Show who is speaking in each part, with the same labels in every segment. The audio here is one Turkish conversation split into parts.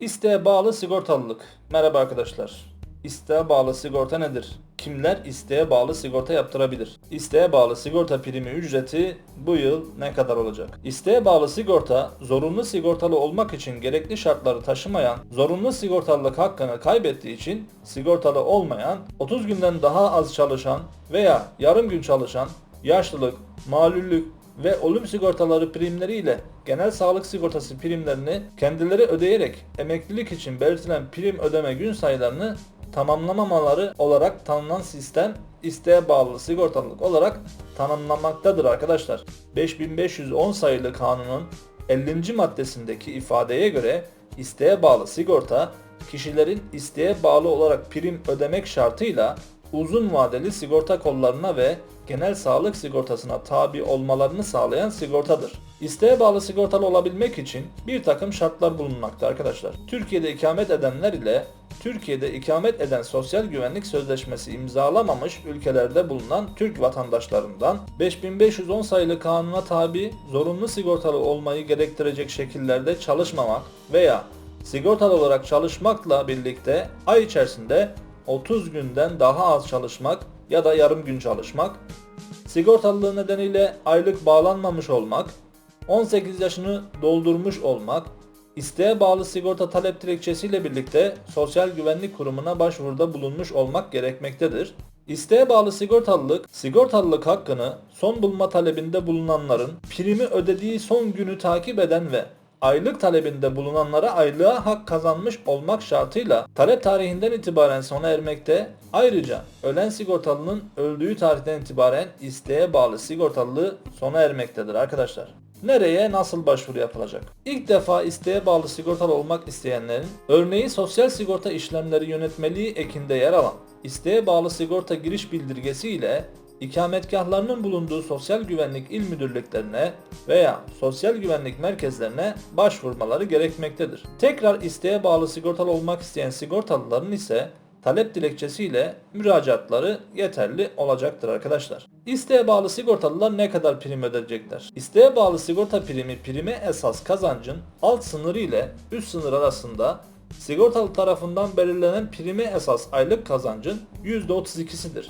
Speaker 1: İsteğe bağlı sigortalılık. Merhaba arkadaşlar. İsteğe bağlı sigorta nedir? Kimler isteğe bağlı sigorta yaptırabilir? İsteğe bağlı sigorta primi ücreti bu yıl ne kadar olacak? İsteğe bağlı sigorta, zorunlu sigortalı olmak için gerekli şartları taşımayan, zorunlu sigortalılık hakkını kaybettiği için sigortalı olmayan, 30 günden daha az çalışan veya yarım gün çalışan, yaşlılık, malüllük, ve ölüm sigortaları primleriyle genel sağlık sigortası primlerini kendileri ödeyerek emeklilik için belirtilen prim ödeme gün sayılarını tamamlamamaları olarak tanınan sistem isteğe bağlı sigortalılık olarak tanımlanmaktadır arkadaşlar. 5510 sayılı kanunun 50. maddesindeki ifadeye göre isteğe bağlı sigorta kişilerin isteğe bağlı olarak prim ödemek şartıyla uzun vadeli sigorta kollarına ve genel sağlık sigortasına tabi olmalarını sağlayan sigortadır. İsteğe bağlı sigortalı olabilmek için bir takım şartlar bulunmakta arkadaşlar. Türkiye'de ikamet edenler ile Türkiye'de ikamet eden sosyal güvenlik sözleşmesi imzalamamış ülkelerde bulunan Türk vatandaşlarından 5510 sayılı kanuna tabi zorunlu sigortalı olmayı gerektirecek şekillerde çalışmamak veya sigortalı olarak çalışmakla birlikte ay içerisinde 30 günden daha az çalışmak ya da yarım gün çalışmak, sigortalılığı nedeniyle aylık bağlanmamış olmak, 18 yaşını doldurmuş olmak, isteğe bağlı sigorta talep dilekçesiyle birlikte Sosyal Güvenlik Kurumu'na başvuruda bulunmuş olmak gerekmektedir. İsteğe bağlı sigortalılık, sigortalılık hakkını son bulma talebinde bulunanların primi ödediği son günü takip eden ve aylık talebinde bulunanlara aylığa hak kazanmış olmak şartıyla talep tarihinden itibaren sona ermekte. Ayrıca ölen sigortalının öldüğü tarihten itibaren isteğe bağlı sigortalılığı sona ermektedir arkadaşlar. Nereye nasıl başvuru yapılacak? İlk defa isteğe bağlı sigortalı olmak isteyenlerin örneğin sosyal sigorta işlemleri yönetmeliği ekinde yer alan isteğe bağlı sigorta giriş bildirgesi ile ikametgahlarının bulunduğu sosyal güvenlik il müdürlüklerine veya sosyal güvenlik merkezlerine başvurmaları gerekmektedir. Tekrar isteğe bağlı sigortalı olmak isteyen sigortalıların ise talep dilekçesiyle müracaatları yeterli olacaktır arkadaşlar. İsteğe bağlı sigortalılar ne kadar prim ödeyecekler? İsteğe bağlı sigorta primi prime esas kazancın alt sınırı ile üst sınır arasında sigortalı tarafından belirlenen prime esas aylık kazancın %32'sidir.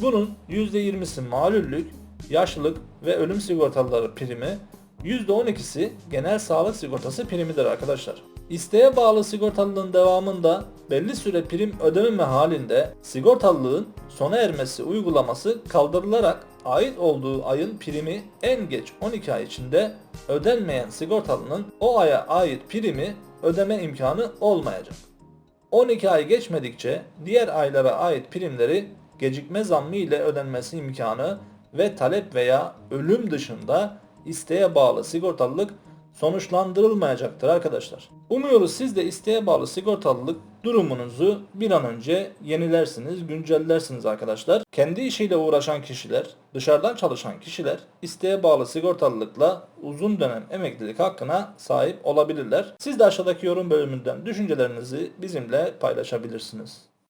Speaker 1: Bunun %20'si malüllük, yaşlılık ve ölüm sigortaları primi, %12'si genel sağlık sigortası primidir arkadaşlar. İsteğe bağlı sigortalılığın devamında belli süre prim ödememe halinde sigortalılığın sona ermesi uygulaması kaldırılarak ait olduğu ayın primi en geç 12 ay içinde ödenmeyen sigortalının o aya ait primi ödeme imkanı olmayacak. 12 ay geçmedikçe diğer aylara ait primleri gecikme zammı ile ödenmesi imkanı ve talep veya ölüm dışında isteğe bağlı sigortalılık sonuçlandırılmayacaktır arkadaşlar. Umuyoruz siz de isteğe bağlı sigortalılık durumunuzu bir an önce yenilersiniz, güncellersiniz arkadaşlar. Kendi işiyle uğraşan kişiler, dışarıdan çalışan kişiler isteğe bağlı sigortalılıkla uzun dönem emeklilik hakkına sahip olabilirler. Siz de aşağıdaki yorum bölümünden düşüncelerinizi bizimle paylaşabilirsiniz.